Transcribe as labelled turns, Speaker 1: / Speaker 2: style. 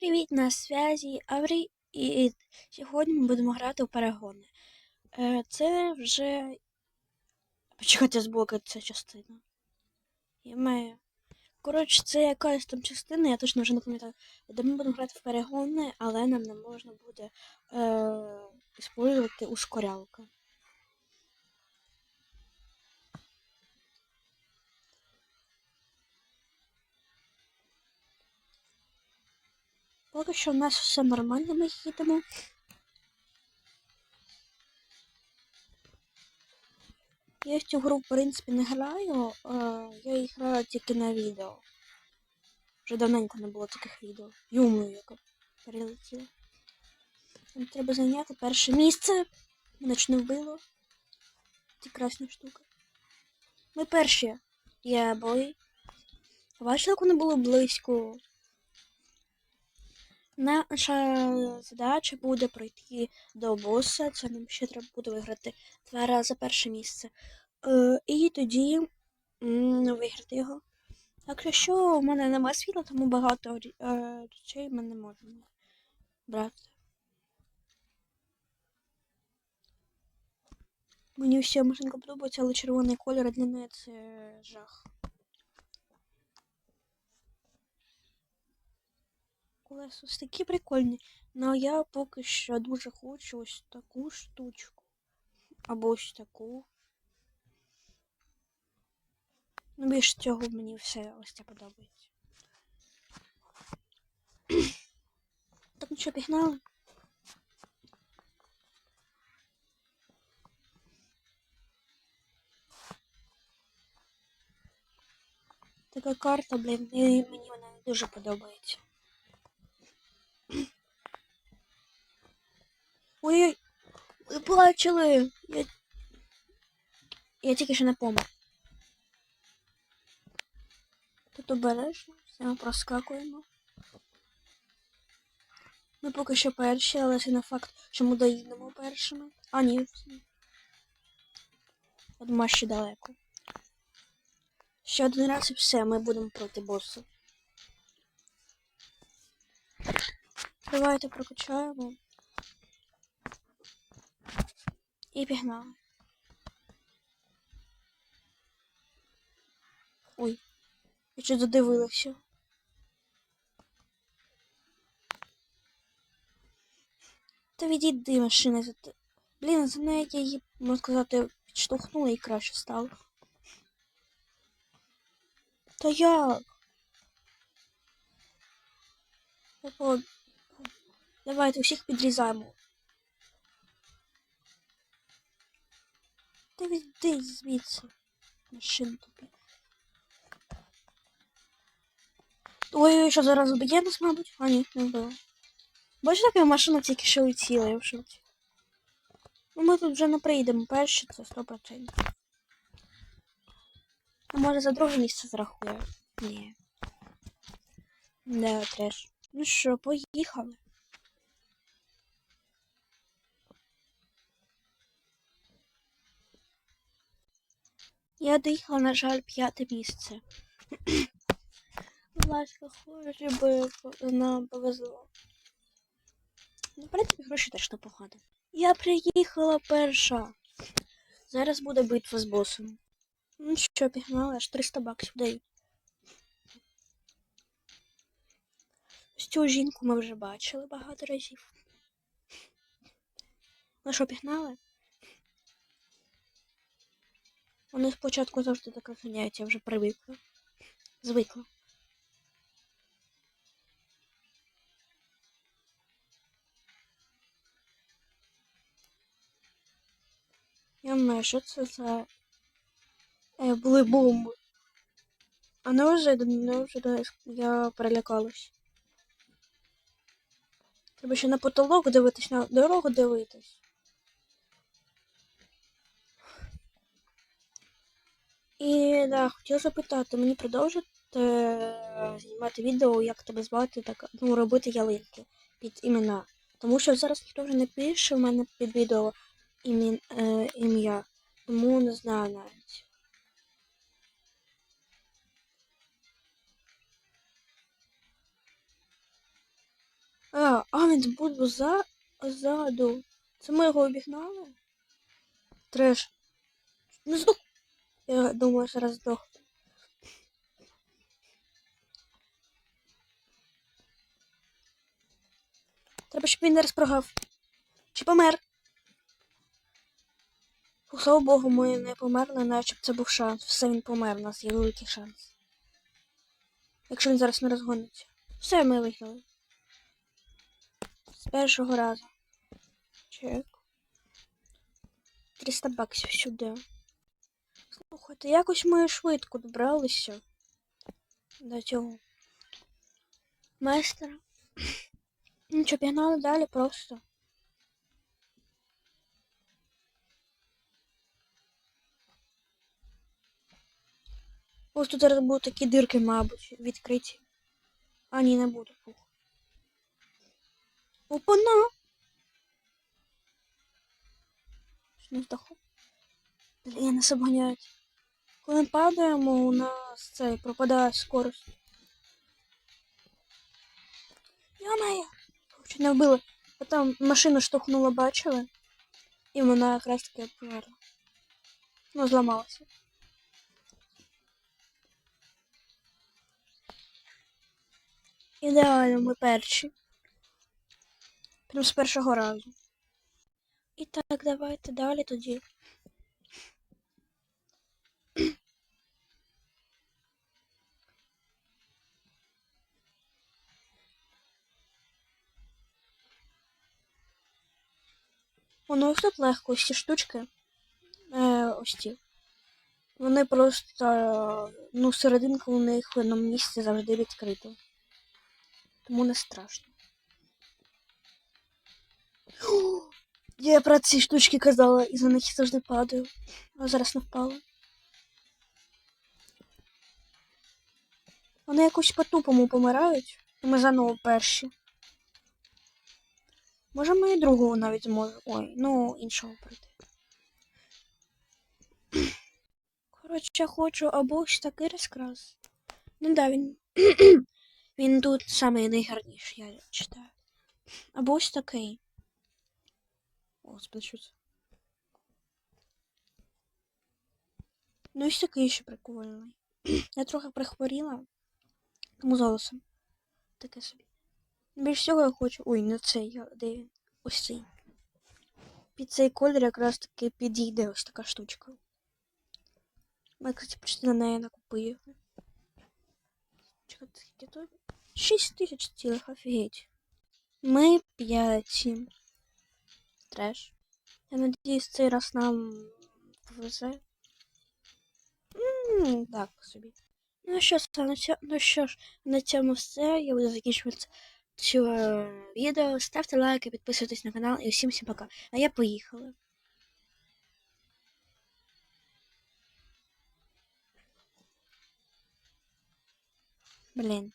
Speaker 1: Привіт, на зв'язі Аврій, і сьогодні ми будемо грати у перегони. Е, Це вже. Почекайте ця частина. Я маю. Коротше, це якась там частина, я точно вже не пам'ятаю, де ми будемо грати в перегони, але нам не можна буде е, использувати ускорялка. Поки що в нас все нормально, ми їдемо. Я в цю гру, в принципі, не граю, я її граю тільки на відео. Вже давненько не було таких відео. Юмою, яка перелетіла. Нам треба зайняти перше місце. Мене ж не вбило. Ці красні штуки. Ми перші. Я бой. Бачили, як вони було близько. Наша задача буде пройти до боса. Це нам ще треба буде виграти два рази перше місце. Е, і тоді виграти його. Так що в мене немає світла, тому багато е, речей ми не можемо брати. Мені всі машинка подобається, але червоний колір для неї це жах. Колеса ось такі прикольні. але я поки що дуже хочу ось таку штучку. Або ось таку. Ну, більше цього мені все ось це подобається. Так, ну що, пігнали? Така карта, блін, мені вона не дуже подобається. Ой, ви бачили. Я, я тільки що не помню. Тут обережно, все ми проскакуємо. Ми поки що перші, але це не факт, що ми доїдемо першими. А, ні. Одма ще далеко. Ще один раз і все, ми будемо проти босу. Давайте прокачаємо. І пігнали. Ой, я ще додивилася. Та відійди машина. Блін, за неї я її, можна сказати, підштовхнула і краще стало. Та як? Давайте усіх підрізаємо. Та відійди звідси. Машин тобі. Ой, що зараз вб'є нас, мабуть? А ні, не вбила. Бачите, як машина тільки що летіла, я в шоці. Ну ми тут вже не прийдемо перші, це 100%. А може за друге місце зарахує? Ні. Не, треш. Ну що, поїхали. Я доїхала, на жаль, п'яте місце. Будь ласка, хоч би нам повезло. Ну, в принципі, гроші теж непогано. Я приїхала перша. Зараз буде битва з босом. Ну що, пігнали, аж 300 баксів даю. Ось цю жінку ми вже бачили багато разів. Ну що, пігнали? Вони спочатку завжди так ганяють, я вже привикла. Звикла. Я не знаю, що це за е, були бомби. А неожиданно, неожиданно я перелякалась. Треба ще на потолок дивитись, на дорогу дивитись. І да, хотіла запитати, мені продовжити е, знімати відео, як тебе звати, так, ну, робити ялинки під імена. Тому що зараз ніхто вже не пише в мене під відео ім'я, е, ім'я. Тому не знаю навіть. Найт був за... ззаду. Це ми його обігнали? Треш. Здох. Я думаю, зараз здох. Треба, щоб він не розпрогав. Чи помер? Слава Богу, ми не померли, наче б це був шанс. Все він помер, у нас є великий шанс. Якщо він зараз не розгониться. Все, ми виграли. З першого разу. Чек. 300 баксів сюди. Слухайте, якось ми швидко добралися до цього майстера. Ну що, пігнали далі просто. Ось тут зараз будуть такі дирки, мабуть, відкриті. А, ні, не буде. Фух. Опана! Що не здохав? Блін, нас обганяють. Коли падаємо, у нас цей пропадає скорость. Йо-моє! Не вбили. А там машину штовхнула, бачили? І вона якраз таки померла. Ну, зламалася. Ідеально, ми перші. Прям з першого разу. І так, давайте далі тоді. Воно тут легко, ось ці штучки. Е, ось ці. Вони просто, ну, серединка у них в одному місці завжди відкрита. Тому не страшно. Я про ці штучки казала і за них завжди падаю. А зараз не впала. Вони якось по-тупому помирають, і ми заново перші. Може ми і другого навіть зможемо. Ой, ну іншого пройти. Коротше, хочу або ось такий розкрас. Ну да, він. він тут самий найгарніший, я читаю. Або ось такий. О, це? Ну ось такий ще прикольний. Я трохи прихворіла. Тому золосом. Таке собі. Більш всього я хочу. Ой, не цей, де він? Ось цей. Під цей колір якраз таки підійде ось така штучка. Ми, кстати, почти на неї накупили. Чекайте, скільки тут? 6 тисяч цілих, офігеть. Ми п'яті. Треш. Я надіюсь, цей раз нам повезе. М, Так собі. Ну що цьому, ну що ж, на цьому все. Я буду закінчувати е, відео. Ставте лайки, підписуйтесь на канал і всім всім пока. А я поїхала. Блін.